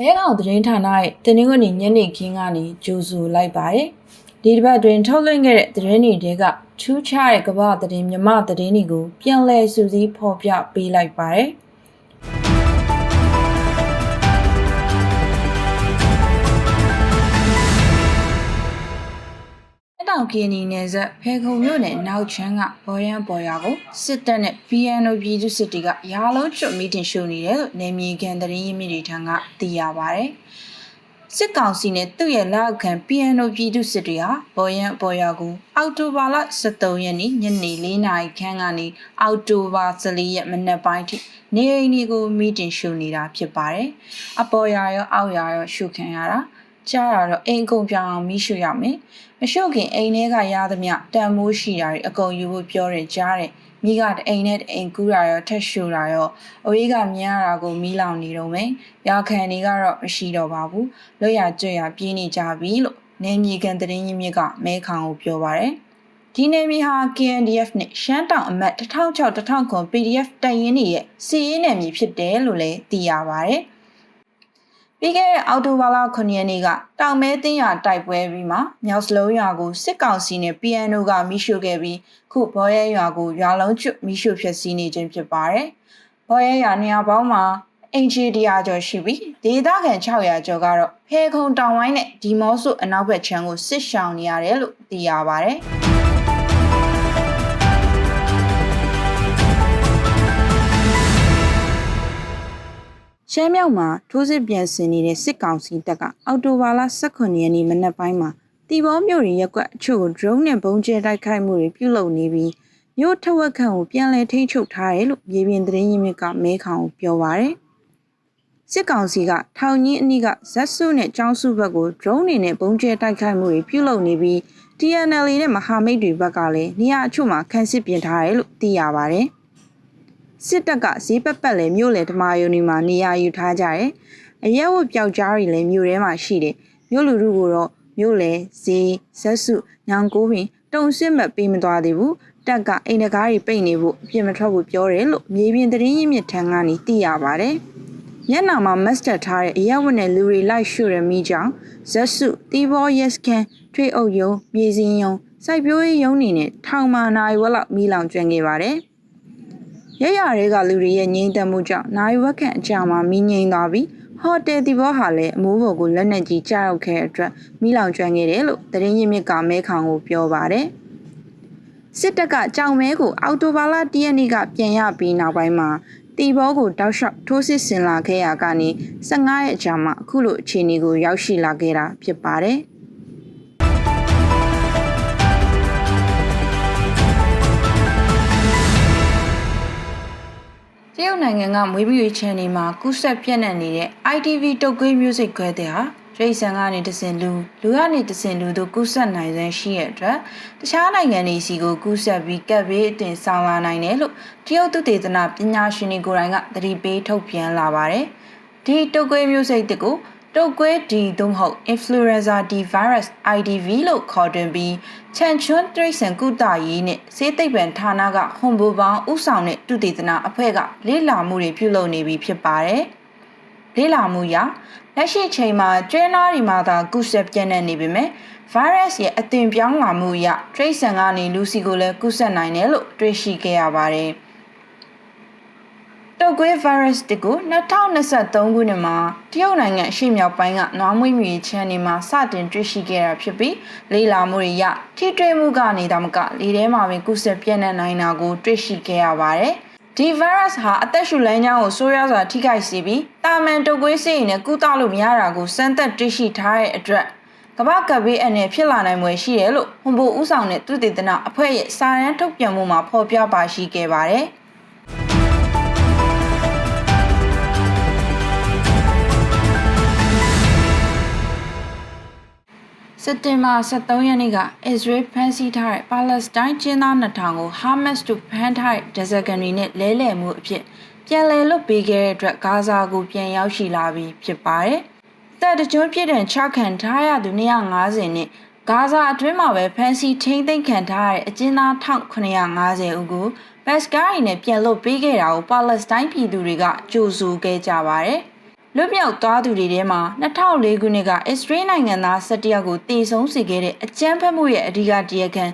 မဲကောင်သတင်းဌာနရဲ့တင်းနှင်းကနေညနေခင်းကနေကြိုဆိုလိုက်ပါတယ်။ဒီတစ်ပတ်တွင်ထုတ်လွှင့်ခဲ့တဲ့သတင်းတွေတဲကထူးခြားတဲ့ကမ္ဘာသတင်းမြမသတင်းတွေကိုပြန်လည်စူးစီးဖော်ပြပေးလိုက်ပါတယ်။ တောင်ကင်းနီနယ်ဆက်ဖေခုံမြို့နယ်နောက်ချမ်းကဘော်ရန်ပေါ်ရွာကိုစစ်တပ်နဲ့ PNO ပြည်သူစစ်တီကရာလုံးကျွတ်မီတင်ရှုံနေတယ်လို့နေမြေခံသတင်းရင်းမြစ်တွေထံကသိရပါဗျ။စစ်ကောင်စီနဲ့သူ့ရဲ့လက်အောက်ခံ PNO ပြည်သူစစ်တွေဟာဘော်ရန်ပေါ်ရွာကိုအောက်တိုဘာလ23ရက်နေ့ညနေ4နာရီခန့်ကနေအောက်တိုဘာ14ရက်မနက်ပိုင်းထိနေအိမ်တွေကိုမီတင်ရှုံနေတာဖြစ်ပါတယ်။အပေါ်ရွာရောအောက်ရွာရောရှုခံရတာ ကြားတာတော့အိမ်ကုန်ပြောင်းအောင်မိရှုရမယ်မရှုပ်ခင်အိမ်ထဲကရသမျှတန်မိုးရှိတာတွေအကုန်ယူဖို့ပြောတယ်ကြားတယ်မိကတအိမ်နဲ့တအိမ်ကူးတာရောထက်ရှူတာရောအဝေးကမြင်ရတာကိုမီးလောင်နေတော့မယ်ရခံတွေကတော့မရှိတော့ပါဘူးလွတ်ရကျွတ်ရပြေးနေကြပြီလို့နေမြေကန်တရင်ရင်းမြစ်ကမဲခေါင်ကိုပြောပါတယ်ဒီနေမြေဟာ KNDF နဲ့ရှမ်းတောင်အမတ်1006 1009 PDF တိုင်ရင်တွေရဲ့စီးရေးနယ်မြေဖြစ်တယ်လို့လည်းသိရပါတယ်။ ပြီးခဲ့တဲ့အောက်တိုဘာလ9ရက်နေ့ကတောင်မဲတင်းရတိုက်ပွဲပြီးမှမြောက်စလုံးရွာကိုစစ်ကောင်စီနဲ့ PNO ကမိရှုခဲ့ပြီးခုဘော်ရဲရွာကိုရွာလုံးကျွတ်မိရှုဖျက်ဆီးနေခြင်းဖြစ်ပါတယ်။ဘော်ရဲရွာနေရာပေါင်းမှာအင်ဂျီတရာကျော်ရှိပြီးဒေသခံ600ကျော်ကတော့ဖဲခုံတောင်ဝိုင်းနဲ့ဒီမော့ဆုအနောက်ဘက်ခြမ်းကိုစစ်ရှောင်နေရတယ်လို့သိရပါတယ်။ ရှမ်းမြောက်မှာထိုးစစ်ပြန်ဆင်နေတဲ့စစ်ကောင်စီတပ်ကအော်တိုဘာလ18ရက်နေ့မနက်ပိုင်းမှာတီဘောမြို့ရရက်ကွက်အချို့ကို drone နဲ့ပုံကျဲတိုက်ခိုက်မှုတွေပြုလုပ်နေပြီးမြို့ထဝက်ခန့်ကိုပြန်လည်ထိန်းချုပ်ထားတယ်လို့မြေပြင်သတင်းရင်းမြစ်ကမဲခေါင်ကိုပြောပါရယ်စစ်ကောင်စီကထောင်ကြီးအနီးကဇက်ဆုနဲ့ကျောင်းစုဘက်ကို drone တွေနဲ့ပုံကျဲတိုက်ခိုက်မှုတွေပြုလုပ်နေပြီး TNL နဲ့မဟာမိတ်တွေဘက်ကလည်းနေရာအချို့မှာခန့်စစ်ပြင်ထားတယ်လို့သိရပါဗျ။ စစ်တပ်ကဈေးပတ်ပတ်လည်းမြို့လေဓမာယုံဒီမှာနေရာယူထားကြတယ်။အရက်ဝတ်ပျောက်ကြားတွေလည်းမြို့ထဲမှာရှိတယ်။မြို့လူထုကိုတော့မြို့လေဈေးဇက်စုညောင်ကိုပင်တုံစစ်မဲ့ပေးမသွားသေးဘူး။တပ်ကအိမ်တကားတွေပိတ်နေဖို့အပြစ်မထွက်ဘူးပြောတယ်လို့မြေပြင်သတင်းရင်းမြစ်ထံကနေသိရပါတယ်။မျက်နှာမှာမတ်စတာထားတဲ့အရက်ဝတ်နဲ့လူတွေလိုက်ရှုရမိကြောင်းဇက်စုတီဘောယက်စကန်ထွေအုပ်ယုံမြေစင်းယုံစိုက်ပျိုးရေးယုံနေနဲ့ထောင်မာနိုင်ဝက်လောက်မိလောင်ကျွမ်းခဲ့ပါတယ်။ ရရတွေကလူတွေရဲ့ငြိမ်သက်မှုကြောင့်နိုင်ဝက်ခန့်အကြာမှာမိငိမ့်သွားပြီးဟိုတယ်တီဘောဟာလည်းအမိုးပေါ်ကိုလက်နက်ကြီးကြားရောက်ခဲ့တဲ့အတွက်မိလောင်ကျွမ်းခဲ့တယ်လို့သတင်းရင်းမြစ်ကမဲခေါင်ကိုပြောပါတယ်။စစ်တပ်ကကြောင်မဲကိုအော်တိုဘာလ၁ရက်နေ့ကပြန်ရပြီးနောက်ပိုင်းမှာတီဘောကိုတောက်လျှောက်ထိုးစစ်ဆင်လာခဲ့ရကနေ15ရက်အကြာမှအခုလိုအခြေအနေကိုရောက်ရှိလာခဲ့တာဖြစ်ပါတယ်။ ရုတ်နိုင်ငံကမွေးမြူရေးချန်နယ်မှာကူးဆက်ပြန့်နှံ့နေတဲ့ ITV တုတ်ကွေး music ခွဲတဲ့ဟာရိတ်ဆန်ကနေတစင်လူလူကနေတစင်လူတို့ကူးဆက်နိုင်စမ်းရှိရတဲ့အတွက်တခြားနိုင်ငံတွေစီကိုကူးဆက်ပြီးကပ်ဘေးအတင်ဆောင်လာနိုင်တယ်လို့တရုတ်သုတေသနပညာရှင်တွေကိုယ်တိုင်ကသတိပေးထုတ်ပြန်လာပါတယ်ဒီတုတ်ကွေး music တကူ တုတ်ကွေး D သို့မဟုတ် influenza D virus IDV လို့ခေါ်တွင်ပြီးချန်ချွန်းတရိတ်ဆန်ကုသရေးနဲ့စေးသိပ္ပံဌာနကဟွန်ဘူပေါင်းဥဆောင်တဲ့တုတေသနာအဖွဲ့ကလေ့လာမှုတွေပြုလုပ်နေပြီဖြစ်ပါတယ်။လေ့လာမှုအရလက်ရှိချိန်မှာကျွဲနာတွေမှာသာကုဆက်ပြန့်နှံ့နေပေမဲ့ virus ရဲ့အသွင်ပြောင်းလာမှုအရတရိတ်ဆန်ကနေလူစီကိုလည်းကုဆက်နိုင်တယ်လို့တွေ့ရှိခဲ့ရပါတယ်။ တုတ်ကွေး virus တကူ2023ခုနှစ်မှာတရုတ်နိုင်ငံအရှေ့မြောက်ပိုင်းကနွားမွေးမြူရေးချမ်းနေမှာစတင်တွေ့ရှိခဲ့တာဖြစ်ပြီးလေလာမှုတွေရထိတွေ့မှုကနေဒါမကလေထဲမှာပင်ကုသပြန့်နှံ့နိုင်တာကိုတွေ့ရှိခဲ့ရပါတယ်။ဒီ virus ဟာအသက်ရှူလမ်းကြောင်းကိုဆိုးရွားစွာထိခိုက်စေပြီးတာမန်တုတ်ကွေးဆေးရည်နဲ့ကုသလို့မရတာကိုစမ်းသပ်တွေ့ရှိထားတဲ့အတွက်ကမ္ဘာကပ်ဘေးအနေဖြစ်လာနိုင်ွယ်ရှိတယ်လို့ဟွန်ဘိုဦးဆောင်တဲ့သူတေသနအဖွဲ့ရဲ့စာရန်ထုတ်ပြန်မှုမှာဖော်ပြပါရှိခဲ့ပါတယ်။ စက်တင်ဘာ23ရက်နေ့ကအစ္စရေးဖမ်းဆီးထားတဲ့ပါလက်စတိုင်းကျင်းသား2000ကိုဟာမတ်စ်တို့ဖမ်းထားတဲ့ဒဇက်ကန်တွေနဲ့လဲလှယ်မှုအဖြစ်ပြန်လည်လွတ်ပေးခဲ့တဲ့အတွက်ဂါဇာကိုပြန်ရောက်ရှိလာပြီးဖြစ်ပါတယ်။တပ်တကြွပြည့်တဲ့ချခံထားရသူ250နဲ့ဂါဇာအတွင်းမှာပဲဖမ်းဆီးထိန်းသိမ်းခံထားရတဲ့အကျဉ်းသား1950ဦးကိုဘတ်စကားရီနဲ့ပြန်လွတ်ပေးခဲ့တာကိုပါလက်စတိုင်းပြည်သူတွေကကြိုဆိုခဲ့ကြပါတယ်။ လွတ်မြောက်သွားသူတွေထဲမှာ2004ခုနှစ်ကအစ္စရေးနိုင်ငံသား17ယောက်ကိုတေဆုံးစေခဲ့တဲ့အကြမ်းဖက်မှုရဲ့အဓိကတရားခံ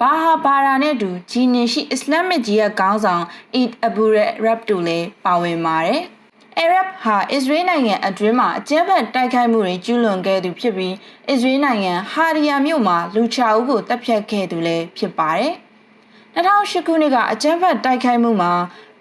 ဘာဟာဘာရာနဲ့အတူဂျီနင်ရှိအစ္စလာမစ်ကြီးရဲ့ခေါင်းဆောင်အီဒ်အဘူရဲရပ်တို့လည်းပါဝင်ပါတယ်။ Arab ဟာအစ္စရေးနိုင်ငံအတွင်းမှာအကြမ်းဖက်တိုက်ခိုက်မှုတွေကျူးလွန်ခဲ့သူဖြစ်ပြီးအစ္စရေးနိုင်ငံဟာရီယာမြို့မှာလူချအုပ်ကိုတပ်ဖြတ်ခဲ့သူလည်းဖြစ်ပါတယ်။2008ခုနှစ်ကအကြမ်းဖက်တိုက်ခိုက်မှုမှာ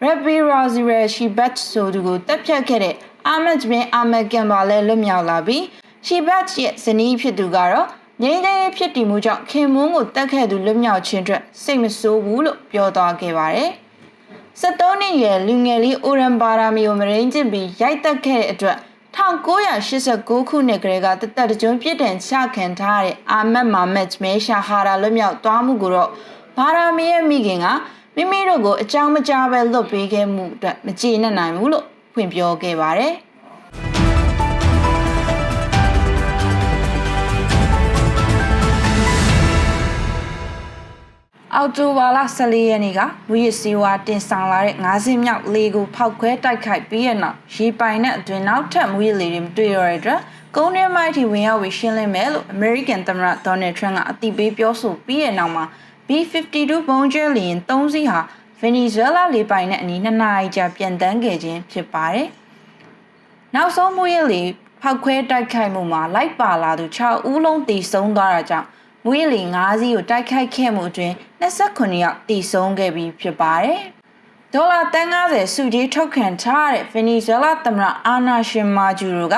Rabbi Razira Shibat ဆိုသူကိုတပ်ဖြတ်ခဲ့တဲ့ အာမတ်ဘင်အာမတ်ကန်ပါလည်းလွတ်မြောက်လာပြီး Shibat ရဲ့ဇနီးဖြစ်သူကတော့ငိမ့်တဲ့ဖြစ်တည်မှုကြောင့်ခင်မွန်းကိုတက်ခဲ့သူလွတ်မြောက်ခြင်းအတွက်စိတ်မဆိုးဘူးလို့ပြောသွားခဲ့ပါတယ်။73နှစ်ရွယ်လူငယ်လေးအိုရန်ဘာရာမီကိုမရင်းကျင်ပြီးရိုက်တက်ခဲ့တဲ့အတွက်1989ခုနှစ်ကလေးကတသက်တကြွပြစ်ဒဏ်ချခံထားရတဲ့အာမတ်မာမတ်မဲရှာဟာရာလွတ်မြောက်သွားမှုကိုတော့ဘာရာမီရဲ့မိခင်ကမိမိတို့ကိုအကြောင်းမကြားပဲလွတ်ပေးခဲ့မှုအတွက်မကျေနပ်နိုင်ဘူးလို့ ဖွင့်ပြောခဲ့ပါတယ်။အောက်တိုဘာလ14ရက်နေ့ကဝီရစီဝါတင်ဆောင်လာတဲ့90မြောက်လေကိုဖောက်ခွဲတိုက်ခိုက်ပြီးတဲ့နောက်ရေပိုင်နဲ့အတွင်းနောက်ထပ်မွေးလေတွေမတွေ့ရတဲ့အတွက်ကုန်းထဲမိုက်ထိဝင်ရောက်ပြီးရှင်းလင်းမယ်လို့ American သမ္မတ Donald Trump ကအတိပေးပြောဆိုပြီးတဲ့နောက်မှာ B52 ဘုံကျဲလျင်3စီးဟာ Venezuela လေပိုင်နဲ့အနီး2နာရီကြာပြန်တန်းခဲ့ခြင်းဖြစ်ပါတယ်။နောက်ဆုံးမွေးလေဖောက်ခွဲတိုက်ခိုက်မှုမှာလိုက်ပါလာသူ6ဦးလုံးတည်ဆုံးသွားတာကြောင့်မွေးလီ9စီးကိုတိုက်ခိုက်ခဲ့မှုအတွင်း29ယောက်တည်ဆုံးခဲ့ပြီးဖြစ်ပါတယ်။ဒေါ်လာ350စုကြီးထုတ်ခံထားတဲ့ဗင်နီဇွဲလားသမ္မတအာနာရှင်မာဂျူရိုက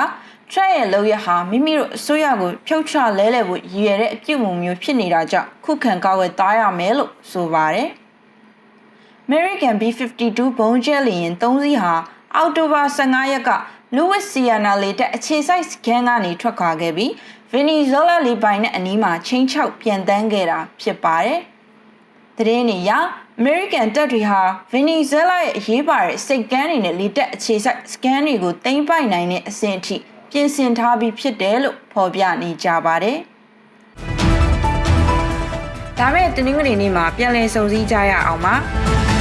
ထရက်ရဲ့လောက်ရဟာမိမိတို့အစိုးရကိုဖြုတ်ချလဲလှယ်ဖို့ရည်ရွယ်တဲ့အပြုအမူမျိုးဖြစ်နေတာကြောင့်ခုခံကာကွယ်သားရမယ်လို့ဆိုပါတယ်။ American B52 ဘုံကျဲလျင်3စီးဟာအောက်တိုဘာ15ရက်ကလူဝစ်စီယာနာလေတက်အခြေစိုက်စခန်းကနေထွက်ခွာခဲ့ပြီးဗင်နီဇွဲလားလေပိုင်နဲ့အနီးမှာချင်းချောက်ပြန်တန်းခဲ့တာဖြစ်ပါတယ်။သတင်းနေရအမေရိကန်တပ်တွေဟာဗင်နီဇွဲလားရဲ့အရေးပါတဲ့စိတ်ကမ်းတွေနဲ့လေတက်အခြေစိုက်စကန်တွေကိုသိမ်းပိုက်နိုင်တဲ့အဆင့်အထိပြင်ဆင်ထားပြီးဖြစ်တယ်လို့ဖော်ပြနေကြပါတယ်။ဒါမဲ့တနင်္ဂနွေနေ့မှာပြန်လည်စုံစည်းကြရအောင်ပါ။